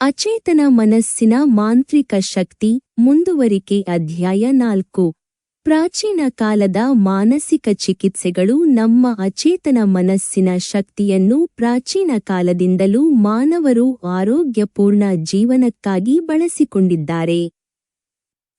ಅಚೇತನ ಮನಸ್ಸಿನ ಮಾಂತ್ರಿಕ ಶಕ್ತಿ, ಮುಂದುವರಿಕೆ ಅಧ್ಯಾಯ ನಾಲ್ಕು. ಪ್ರಾಚೀನ ಕಾಲದ ಮಾನಸಿಕ ಚಿಕಿತ್ಸೆಗಳು ನಮ್ಮ ಅಚೇತನ ಮನಸ್ಸಿನ ಶಕ್ತಿಯನ್ನು ಪ್ರಾಚೀನ ಕಾಲದಿಂದಲೂ ಮಾನವರು ಆರೋಗ್ಯಪೂರ್ಣ ಜೀವನಕ್ಕಾಗಿ ಬಳಸಿಕೊಂಡಿದ್ದಾರೆ.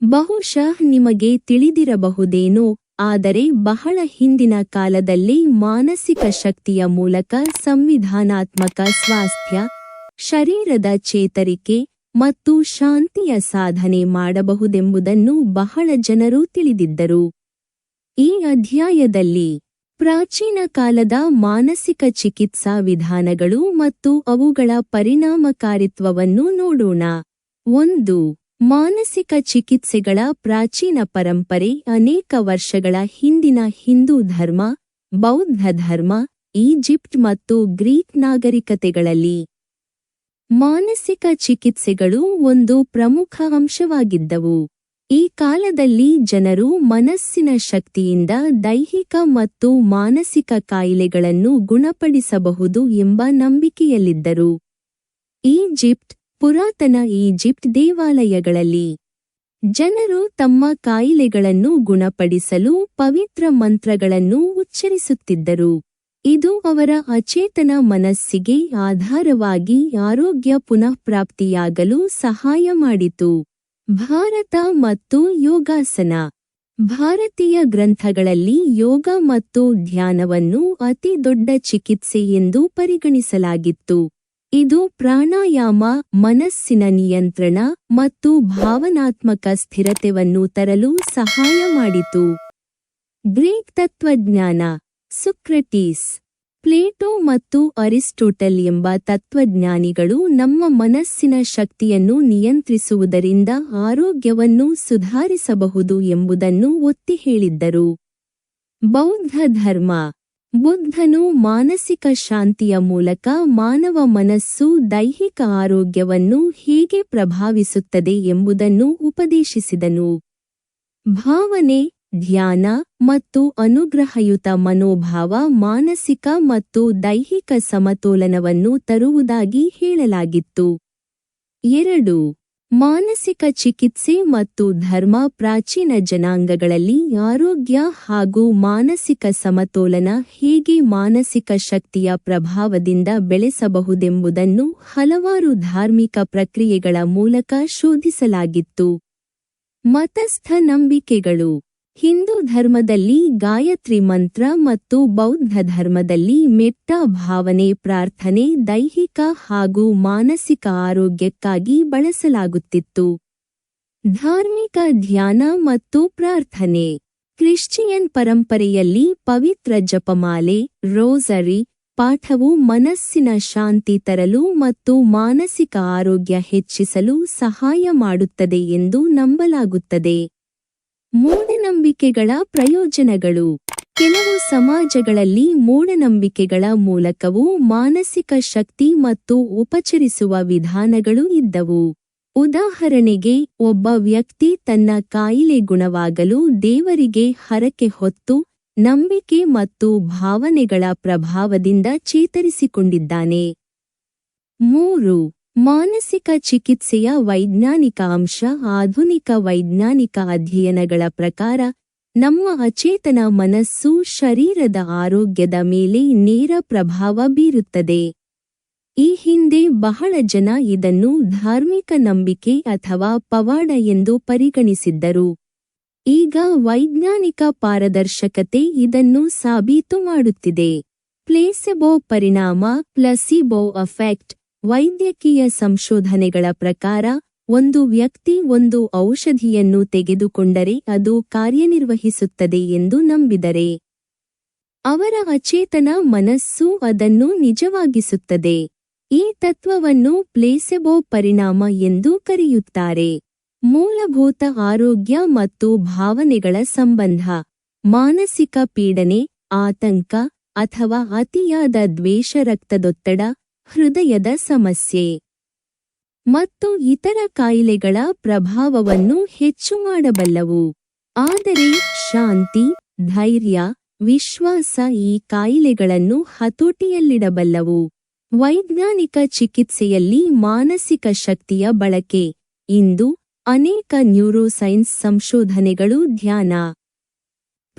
ಬಹುಶಃ ನಿಮಗೆ ತಿಳಿದಿರಬಹುದೇನೋ, ಆದರೆ ಬಹಳ ಹಿಂದಿನ ಕಾಲದಲ್ಲಿ ಮಾನಸಿಕ ಶಕ್ತಿಯ ಮೂಲಕ ಸಂವಿಧಾನಾತ್ಮಕ ಸ್ವಾಸ್ಥ್ಯ ಶರೀರದ ಚೇತರಿಕೆ ಮತ್ತು ಶಾಂತಿಯ ಸಾಧನೆ ಮಾಡಬಹುದೆಂಬುದನ್ನು ಬಹಳ ಜನರು ತಿಳಿದಿದ್ದರು. ಈ ಅಧ್ಯಾಯದಲ್ಲಿ ಪ್ರಾಚೀನ ಕಾಲದ ಮಾನಸಿಕ ಚಿಕಿತ್ಸಾ ವಿಧಾನಗಳು ಮತ್ತು ಅವುಗಳ ಪರಿಣಾಮಕಾರಿತ್ವವನ್ನು ನೋಡೋಣ. ಒಂದು, ಮಾನಸಿಕ ಚಿಕಿತ್ಸೆಗಳ ಪ್ರಾಚೀನ ಪರಂಪರೆ ಅನೇಕ ವರ್ಷಗಳ ಹಿಂದಿನ ಹಿಂದೂ ಧರ್ಮ, ಬೌದ್ಧ ಧರ್ಮ, ಈಜಿಪ್ಟ್ ಮತ್ತು ಗ್ರೀಕ್ ನಾಗರಿಕತೆಗಳಲ್ಲಿ. ಮಾನಸಿಕ ಚಿಕಿತ್ಸೆಗಳು ಒಂದು ಪ್ರಮುಖ ಅಂಶವಾಗಿದ್ದವು. ಈ ಕಾಲದಲ್ಲಿ ಜನರು ಮನಸ್ಸಿನ ಶಕ್ತಿಯಿಂದ ದೈಹಿಕ ಮತ್ತು ಮಾನಸಿಕ ಕಾಯಿಲೆಗಳನ್ನು ಗುಣಪಡಿಸಬಹುದು ಎಂಬ ನಂಬಿಕೆಯಲ್ಲಿದ್ದರು. ಈಜಿಪ್ಟ್, ಪುರಾತನ ಈಜಿಪ್ಟ್ ದೇವಾಲಯಗಳಲ್ಲಿ ಜನರು ತಮ್ಮ ಕಾಯಿಲೆಗಳನ್ನು ಗುಣಪಡಿಸಲು ಪವಿತ್ರ ಮಂತ್ರಗಳನ್ನು ಉಚ್ಚರಿಸುತ್ತಿದ್ದರು. ಇದು ಅವರ ಅಚೇತನ ಮನಸ್ಸಿಗೆ ಆಧಾರವಾಗಿ ಆರೋಗ್ಯ ಪುನಃಪ್ರಾಪ್ತಿಯಾಗಲು ಸಹಾಯ ಮಾಡಿತು. ಭಾರತ ಮತ್ತು ಯೋಗಾಸನ. ಭಾರತೀಯ ಗ್ರಂಥಗಳಲ್ಲಿ ಯೋಗ ಮತ್ತು ಧ್ಯಾನವನ್ನು ಅತಿ ದೊಡ್ಡ ಚಿಕಿತ್ಸೆ ಎಂದು ಪರಿಗಣಿಸಲಾಗಿತ್ತು. ಇದು ಪ್ರಾಣಾಯಾಮ, ಮನಸ್ಸಿನ ನಿಯಂತ್ರಣ ಮತ್ತು ಭಾವನಾತ್ಮಕ ಸ್ಥಿರತೆಯನ್ನು ತರಲು ಸಹಾಯ ಮಾಡಿತು. ಗ್ರೀಕ್ ತತ್ವಜ್ಞಾನ. ಸುಕ್ರಟೀಸ್, ಪ್ಲೇಟೋ ಮತ್ತು ಅರಿಸ್ಟೋಟಲ್ ಎಂಬ ತತ್ವಜ್ಞಾನಿಗಳು ನಮ್ಮ ಮನಸ್ಸಿನ ಶಕ್ತಿಯನ್ನು ನಿಯಂತ್ರಿಸುವುದರಿಂದ ಆರೋಗ್ಯವನ್ನು ಸುಧಾರಿಸಬಹುದು ಎಂಬುದನ್ನು ಒತ್ತಿ ಹೇಳಿದ್ದರು. ಬೌದ್ಧ ಧರ್ಮ, ಬುದ್ಧನು ಮಾನಸಿಕ ಶಾಂತಿಯ ಮೂಲಕ ಮಾನವ ಮನಸ್ಸು ದೈಹಿಕ ಆರೋಗ್ಯವನ್ನು ಹೇಗೆ ಪ್ರಭಾವಿಸುತ್ತದೆ ಎಂಬುದನ್ನು ಉಪದೇಶಿಸಿದನು. ಭಾವನೆ ಧ್ಯಾನ ಮತ್ತು ಅನುಗ್ರಹಯುತ ಮನೋಭಾವ, ಮಾನಸಿಕ ಮತ್ತು ದೈಹಿಕ ಸಮತೋಲನವನ್ನು ತರುವುದಾಗಿ ಹೇಳಲಾಗಿತ್ತು. ಎರಡು, ಮಾನಸಿಕ ಚಿಕಿತ್ಸೆ ಮತ್ತು ಧರ್ಮ ಪ್ರಾಚೀನ ಜನಾಂಗಗಳಲ್ಲಿ ಆರೋಗ್ಯ ಹಾಗೂ ಮಾನಸಿಕ ಸಮತೋಲನ ಹೇಗೆ ಮಾನಸಿಕ ಶಕ್ತಿಯ ಪ್ರಭಾವದಿಂದ ಬೆಳೆಸಬಹುದೆಂಬುದನ್ನು ಹಲವಾರು ಧಾರ್ಮಿಕ ಪ್ರಕ್ರಿಯೆಗಳ ಮೂಲಕ ಶೋಧಿಸಲಾಗಿತ್ತು. ಮತಸ್ಥ ನಂಬಿಕೆಗಳು ಹಿಂದೂ ಧರ್ಮದಲ್ಲಿ ಗಾಯತ್ರಿ ಮಂತ್ರ ಮತ್ತು ಬೌದ್ಧ ಧರ್ಮದಲ್ಲಿ ಮೆಟ್ಟ ಭಾವನೆ ಪ್ರಾರ್ಥನೆ ದೈಹಿಕ ಹಾಗೂ ಮಾನಸಿಕ ಆರೋಗ್ಯಕ್ಕಾಗಿ ಬಳಸಲಾಗುತ್ತಿತ್ತು. ಧಾರ್ಮಿಕ ಧ್ಯಾನ ಮತ್ತು ಪ್ರಾರ್ಥನೆ. ಕ್ರಿಶ್ಚಿಯನ್ ಪರಂಪರೆಯಲ್ಲಿ ಪವಿತ್ರ ಜಪಮಾಲೆ, ರೋಸರಿ, ಪಾಠವು ಮನಸ್ಸಿನ ಶಾಂತಿ ತರಲು ಮತ್ತು ಮಾನಸಿಕ ಆರೋಗ್ಯ ಹೆಚ್ಚಿಸಲು ಸಹಾಯ ಮಾಡುತ್ತದೆ ಎಂದು ನಂಬಲಾಗುತ್ತದೆ. ಮೂಢನಂಬಿಕೆಗಳ ಪ್ರಯೋಜನಗಳು. ಕೆಲವು ಸಮಾಜಗಳಲ್ಲಿ ಮೂಢನಂಬಿಕೆಗಳ ಮೂಲಕವೂ ಮಾನಸಿಕ ಶಕ್ತಿ ಮತ್ತು ಉಪಚರಿಸುವ ವಿಧಾನಗಳು ಇದ್ದವು. ಉದಾಹರಣೆಗೆ, ಒಬ್ಬ ವ್ಯಕ್ತಿ ತನ್ನ ಕಾಯಿಲೆ ಗುಣವಾಗಲು ದೇವರಿಗೆ ಹರಕೆ ಹೊತ್ತು ನಂಬಿಕೆ ಮತ್ತು ಭಾವನೆಗಳ ಪ್ರಭಾವದಿಂದ ಚೇತರಿಸಿಕೊಂಡಿದ್ದಾನೆ. ಮೂರು ಮಾನಸಿಕ ಚಿಕಿತ್ಸೆಯ ವೈಜ್ಞಾನಿಕ ಅಂಶ, ಆಧುನಿಕ ವೈಜ್ಞಾನಿಕ ಅಧ್ಯಯನಗಳ ಪ್ರಕಾರ, ನಮ್ಮ ಅಚೇತನ ಮನಸ್ಸು ಶರೀರದ ಆರೋಗ್ಯದ ಮೇಲೆ ನೇರ ಪ್ರಭಾವ ಬೀರುತ್ತದೆ. ಈ ಹಿಂದೆ ಬಹಳ ಜನ ಇದನ್ನು ಧಾರ್ಮಿಕ ನಂಬಿಕೆ ಅಥವಾ ಪವಾಡ ಎಂದು ಪರಿಗಣಿಸಿದ್ದರು. ಈಗ ವೈಜ್ಞಾನಿಕ ಪಾರದರ್ಶಕತೆ ಇದನ್ನು ಸಾಬೀತು ಮಾಡುತ್ತಿದೆ. ಪ್ಲೇಸೆಬೋ ಪರಿಣಾಮ, ಪ್ಲಸಿಬೋ ಅಫೆಕ್ಟ್ ವೈದ್ಯಕೀಯ ಸಂಶೋಧನೆಗಳ ಪ್ರಕಾರ, ಒಂದು ವ್ಯಕ್ತಿ ಒಂದು ಔಷಧಿಯನ್ನು ತೆಗೆದುಕೊಂಡರೆ ಅದು ಕಾರ್ಯನಿರ್ವಹಿಸುತ್ತದೆ ಎಂದು ನಂಬಿದರೆ. ಅವರ ಅಚೇತನ ಮನಸ್ಸು ಅದನ್ನು ನಿಜವಾಗಿಸುತ್ತದೆ. ಈ ತತ್ವವನ್ನು ಪ್ಲೇಸೆಬೋ ಪರಿಣಾಮ ಎಂದು ಕರೆಯುತ್ತಾರೆ. ಮೂಲಭೂತ ಆರೋಗ್ಯ ಮತ್ತು ಭಾವನೆಗಳ ಸಂಬಂಧ. ಮಾನಸಿಕ ಪೀಡನೆ, ಆತಂಕ ಅಥವಾ ಅತಿಯಾದ ದ್ವೇಷ, ರಕ್ತದೊತ್ತಡ ಹೃದಯದ ಸಮಸ್ಯೆ. ಮತ್ತು ಇತರ ಕಾಯಿಲೆಗಳ ಪ್ರಭಾವವನ್ನು ಹೆಚ್ಚು ಮಾಡಬಲ್ಲವು. ಆದರೆ ಶಾಂತಿ, ಧೈರ್ಯ, ವಿಶ್ವಾಸ ಈ ಕಾಯಿಲೆಗಳನ್ನು ಹತೋಟಿಯಲ್ಲಿಡಬಲ್ಲವು. ವೈಜ್ಞಾನಿಕ ಚಿಕಿತ್ಸೆಯಲ್ಲಿ ಮಾನಸಿಕ ಶಕ್ತಿಯ ಬಳಕೆ. ಇಂದು ಅನೇಕ ನ್ಯೂರೋಸೈನ್ಸ್ ಸಂಶೋಧನೆಗಳು ಧ್ಯಾನ.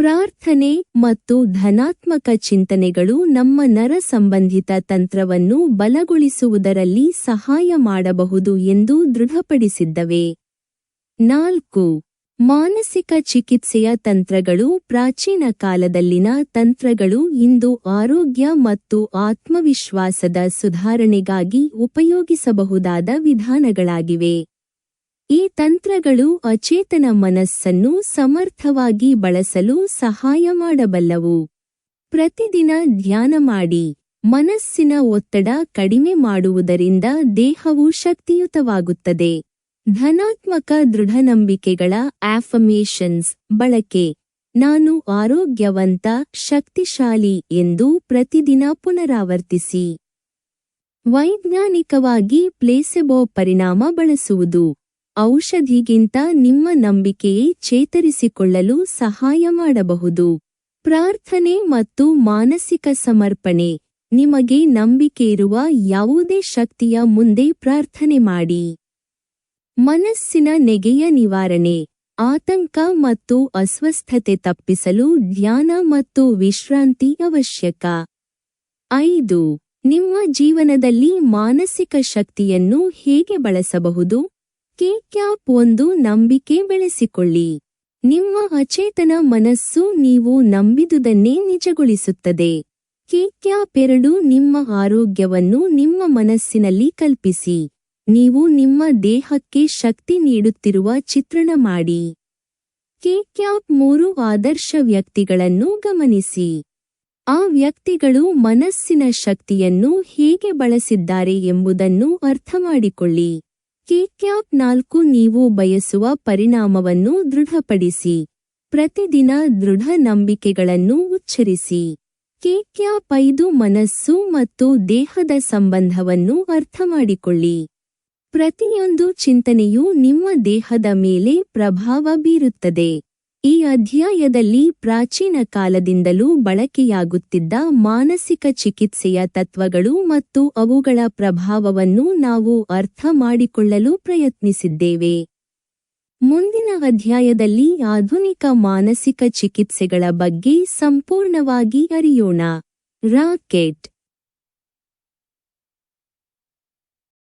ಪ್ರಾರ್ಥನೆ ಮತ್ತು ಧನಾತ್ಮಕ ಚಿಂತನೆಗಳು ನಮ್ಮ ನರ ಸಂಬಂಧಿತ ತಂತ್ರವನ್ನು ಬಲಗೊಳಿಸುವುದರಲ್ಲಿ ಸಹಾಯ ಮಾಡಬಹುದು ಎಂದು ದೃಢಪಡಿಸಿದ್ದವೆ. ನಾಲ್ಕು. ಮಾನಸಿಕ ಚಿಕಿತ್ಸೆಯ ತಂತ್ರಗಳು ಪ್ರಾಚೀನ ಕಾಲದಲ್ಲಿನ ತಂತ್ರಗಳು ಇಂದು ಆರೋಗ್ಯ ಮತ್ತು ಆತ್ಮವಿಶ್ವಾಸದ ಸುಧಾರಣೆಗಾಗಿ ಉಪಯೋಗಿಸಬಹುದಾದ ವಿಧಾನಗಳಾಗಿವೆ. ಈ ತಂತ್ರಗಳು ಅಚೇತನ ಮನಸ್ಸನ್ನು ಸಮರ್ಥವಾಗಿ ಬಳಸಲು ಸಹಾಯ ಮಾಡಬಲ್ಲವು. ಪ್ರತಿದಿನ ಧ್ಯಾನ ಮಾಡಿ, ಮನಸ್ಸಿನ ಒತ್ತಡ ಕಡಿಮೆ ಮಾಡುವುದರಿಂದ ದೇಹವು ಶಕ್ತಿಯುತವಾಗುತ್ತದೆ. ಧನಾತ್ಮಕ ದೃಢನಂಬಿಕೆಗಳ ಆಫಮೇಷನ್ಸ್ ಬಳಕೆ, ನಾನು ಆರೋಗ್ಯವಂತ, ಶಕ್ತಿಶಾಲಿ ಎಂದು ಪ್ರತಿದಿನ ಪುನರಾವರ್ತಿಸಿ. ವೈಜ್ಞಾನಿಕವಾಗಿ ಪ್ಲೇಸೆಬೋ ಪರಿಣಾಮ ಬಳಸುವುದು. ಔಷಧಿಗಿಂತ ನಿಮ್ಮ ನಂಬಿಕೆಯೇ ಚೇತರಿಸಿಕೊಳ್ಳಲು ಸಹಾಯ ಮಾಡಬಹುದು. ಪ್ರಾರ್ಥನೆ ಮತ್ತು ಮಾನಸಿಕ ಸಮರ್ಪಣೆ. ನಿಮಗೆ ನಂಬಿಕೆ ಇರುವ ಯಾವುದೇ ಶಕ್ತಿಯ ಮುಂದೆ ಪ್ರಾರ್ಥನೆ ಮಾಡಿ. ಮನಸ್ಸಿನ ನೆಗೆಯ ನಿವಾರಣೆ. ಆತಂಕ ಮತ್ತು ಅಸ್ವಸ್ಥತೆ ತಪ್ಪಿಸಲು ಧ್ಯಾನ ಮತ್ತು ವಿಶ್ರಾಂತಿ ಅವಶ್ಯಕ. ಐದು. ನಿಮ್ಮ ಜೀವನದಲ್ಲಿ ಮಾನಸಿಕ ಶಕ್ತಿಯನ್ನು ಹೇಗೆ ಬಳಸಬಹುದು? ಕೆ ಕ್ಯಾಪ್ ಒಂದು ನಂಬಿಕೆ ಬೆಳೆಸಿಕೊಳ್ಳಿ. ನಿಮ್ಮ ಅಚೇತನ ಮನಸ್ಸು ನೀವು ನಂಬಿದುದನ್ನೇ ನಿಜಗೊಳಿಸುತ್ತದೆ. ಕೇಕ್ಯಾಪ್ ಎರಡು ನಿಮ್ಮ ಆರೋಗ್ಯವನ್ನು ನಿಮ್ಮ ಮನಸ್ಸಿನಲ್ಲಿ ಕಲ್ಪಿಸಿ. ನೀವು ನಿಮ್ಮ ದೇಹಕ್ಕೆ ಶಕ್ತಿ ನೀಡುತ್ತಿರುವ ಚಿತ್ರಣ ಮಾಡಿ. ಕೇಕ್ಯಾಪ್ ಮೂರು ಆದರ್ಶ ವ್ಯಕ್ತಿಗಳನ್ನು ಗಮನಿಸಿ. ಆ ವ್ಯಕ್ತಿಗಳು ಮನಸ್ಸಿನ ಶಕ್ತಿಯನ್ನು ಹೇಗೆ ಬಳಸಿದ್ದಾರೆ ಎಂಬುದನ್ನು ಅರ್ಥಮಾಡಿಕೊಳ್ಳಿ. ಕೆ ಕ್ಯಾಪ್ ನಾಲ್ಕು ನೀವು ಬಯಸುವ ಪರಿಣಾಮವನ್ನು ದೃಢಪಡಿಸಿ. ಪ್ರತಿದಿನ ದೃಢ ನಂಬಿಕೆಗಳನ್ನು ಉಚ್ಚರಿಸಿ. ಕೇಕ್ಯಾಪ್ ಐದು ಮನಸ್ಸು ಮತ್ತು ದೇಹದ ಸಂಬಂಧವನ್ನು ಅರ್ಥಮಾಡಿಕೊಳ್ಳಿ. ಪ್ರತಿಯೊಂದು ಚಿಂತನೆಯು ನಿಮ್ಮ ದೇಹದ ಮೇಲೆ ಪ್ರಭಾವ ಬೀರುತ್ತದೆ. ಈ ಅಧ್ಯಾಯದಲ್ಲಿ ಪ್ರಾಚೀನ ಕಾಲದಿಂದಲೂ ಬಳಕೆಯಾಗುತ್ತಿದ್ದ ಮಾನಸಿಕ ಚಿಕಿತ್ಸೆಯ ತತ್ವಗಳು ಮತ್ತು ಅವುಗಳ ಪ್ರಭಾವವನ್ನು ನಾವು ಅರ್ಥ ಮಾಡಿಕೊಳ್ಳಲು ಪ್ರಯತ್ನಿಸಿದ್ದೇವೆ. ಮುಂದಿನ ಅಧ್ಯಾಯದಲ್ಲಿ ಆಧುನಿಕ ಮಾನಸಿಕ ಚಿಕಿತ್ಸೆಗಳ ಬಗ್ಗೆ ಸಂಪೂರ್ಣವಾಗಿ ಅರಿಯೋಣ. ರಾಕೆಟ್